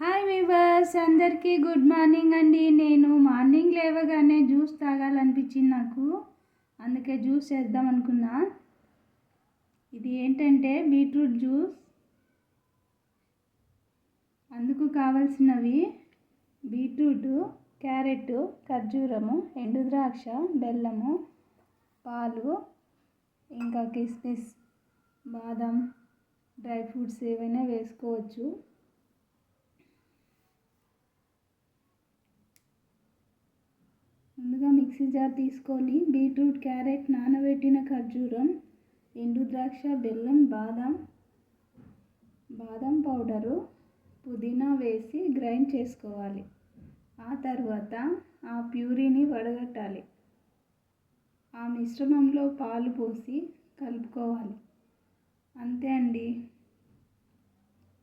Hi viewers అందరికీ good morning అండి. నేను మార్నింగ్ లేవగానే జ్యూస్ తాగాలనిపించింది నాకు. అందుకే జ్యూస్ చేద్దాం అనుకున్నా. ఇది ఏంటంటే బీట్రూట్ జ్యూస్. అందుకు కావలసినవి బీట్రూటు క్యారెట్ ఖర్జూరము ఎండు ద్రాక్ష బెల్లము పాలు ఇంకా కిస్మిస్ బాదం డ్రై ఫ్రూట్స్ ఏవైనా వేసుకోవచ్చు. మిక్సీ జార్ తీసుకొని బీట్రూట్ క్యారెట్ నానబెట్టిన ఖర్జూరం ఎండు ద్రాక్ష బెల్లం బాదం బాదం పౌడరు పుదీనా వేసి గ్రైండ్ చేసుకోవాలి. ఆ తర్వాత ఆ ప్యూరీని వడగట్టాలి. ఆ మిశ్రమంలో పాలు పోసి కలుపుకోవాలి. అంతే అండి.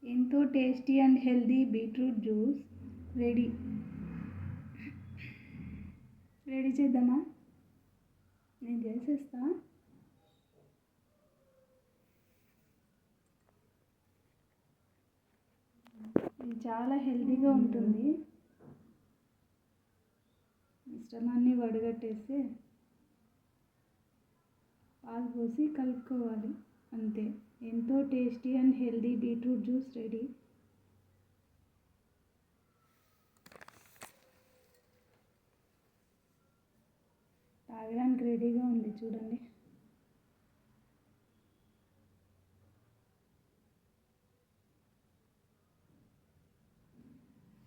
ఎంతో tasty and healthy beetroot juice ready. Ready చేద్దామా? నేను చేసేస్తా. ఇది చాలా హెల్తీగా ఉంటుంది. మిశ్రమాన్ని వడగట్టేసి పాలు పోసి కలుపుకోవాలి. అంతే. ఎంతో tasty and healthy beetroot juice ready. తాగడానికి రెడీగా ఉంది చూడండి.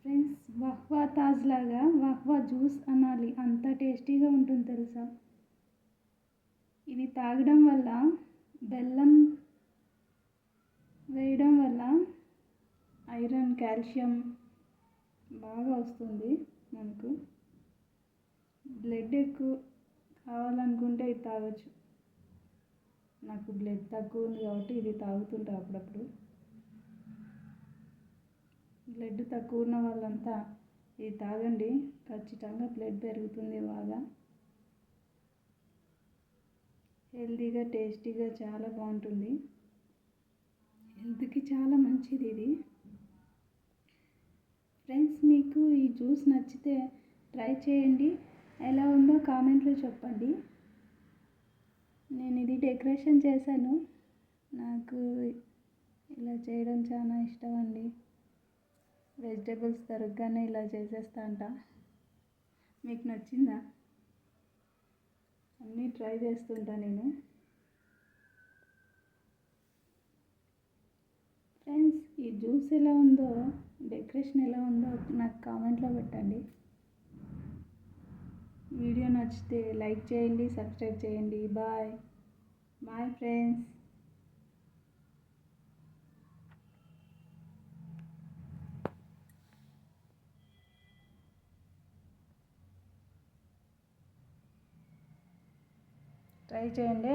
ఫ్రెండ్స్ వహ్వా తాజ్ లాగా వహ్వా జ్యూస్ అనాలి. అంత టేస్టీగా ఉంటుంది తెలుసా? ఇది తాగడం వల్ల బెల్లం వేయడం వల్ల ఐరన్ కాల్షియం బాగా వస్తుంది మనకు. బ్లడ్ ఎక్కువ కావాలనుకుంటే ఇది తాగొచ్చు. నాకు బ్లడ్ తక్కువ ఉంది కాబట్టి ఇది తాగుతుంటా అప్పుడప్పుడు. బ్లడ్ తక్కువ ఉన్న వాళ్ళంతా ఇది తాగండి. ఖచ్చితంగా బ్లడ్ పెరుగుతుంది బాగా. హెల్తీగా టేస్టీగా చాలా బాగుంటుంది. హెల్త్కి చాలా మంచిది ఇది. ఫ్రెండ్స్ మీకు ఈ జ్యూస్ నచ్చితే ట్రై చేయండి. ఎలా ఉందో కామెంట్లో చెప్పండి. నేను ఇది డెకరేషన్ చేశాను. నాకు ఇలా చేయడం చాలా ఇష్టం అండి వెజిటేబుల్స్ దొరకగానే ఇలా చేసేస్తా అంట. మీకు నచ్చిందా? అన్నీ ట్రై చేస్తుంటా నేను. ఫ్రెండ్స్ ఈ జ్యూస్ ఎలా ఉందో డెకరేషన్ ఎలా ఉందో నాకు కామెంట్లో పెట్టండి. వీడియో నచ్చితే లైక్ చేయండి సబ్స్క్రైబ్ చేయండి. బాయ్. Bye friends. ట్రై చేయండి.